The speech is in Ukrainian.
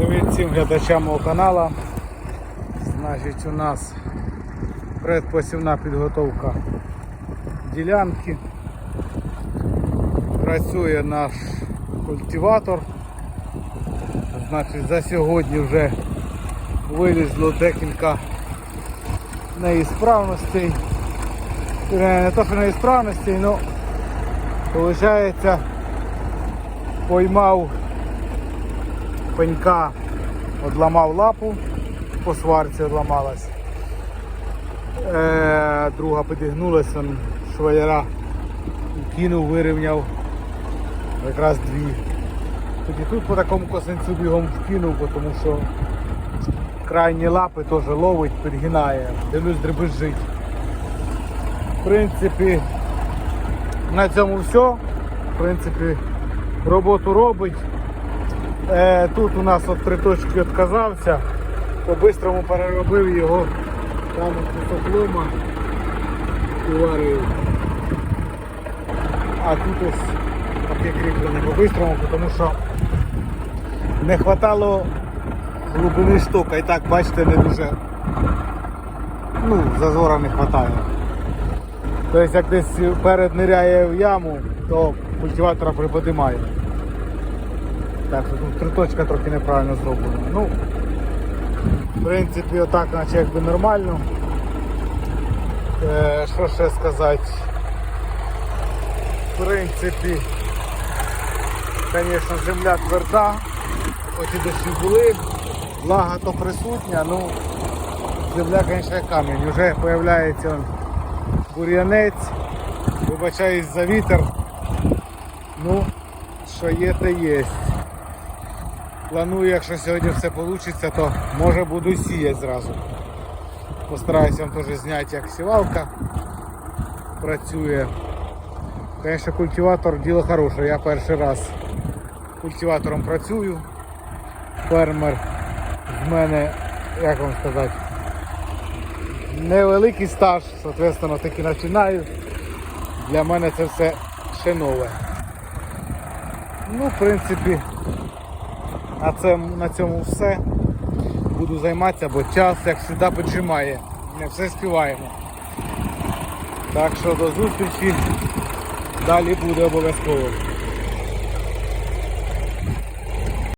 Привіт всім глядачам мого каналу. Значить, у нас предпосівна підготовка ділянки. Працює наш культиватор. Значить, за сьогодні вже вилізло декілька неісправностей. Е, Не то, що неісправностей, але виходить поймав пенька, одламав лапу, по сварці одламалась. Е, друга підігнулася, шваяра кинув, вирівняв якраз дві. Тоді тут по такому косинцю бігом вкинув, тому що крайні лапи теж ловить, підгинає, дивлюсь дребезжить. В принципі, на цьому все. В принципі, роботу робить. Е, тут у нас от три точки відказався, по-бистрому переробив його, там от кусок лома уварив. А тут ось таке кріплене по-бистрому, тому що не хватало глибини штука. І так, бачите, не дуже ну, зазора не вистачає. Тобто як десь перед ниряє в яму, то культиватора приподимає. Так, тут триточка трохи неправильно зроблена. Ну, в принципі, отак, наче якби нормально. Е, що ще сказати? В принципі, звісно, земля тверда, хоч і дощі були, влага то присутня, ну земля, звісно, камінь. Вже з'являється бур'янець, вибачаюсь за вітер. Ну, що є, те є. Планую, якщо сьогодні все вийде, то може буду сіяти зразу. Постараюся вам теж зняти, як сівалка працює. Звісно, культиватор діло хороше. Я перший раз культиватором працюю. Фермер з мене, як вам сказати, невеликий стаж, соответственно, таки починаю. Для мене це все ще нове. Ну, в принципі, на, цьому, на цьому все. Буду займатися, бо час, як завжди, піджимає. Не все співаємо. Так що до зустрічі. Далі буде обов'язково.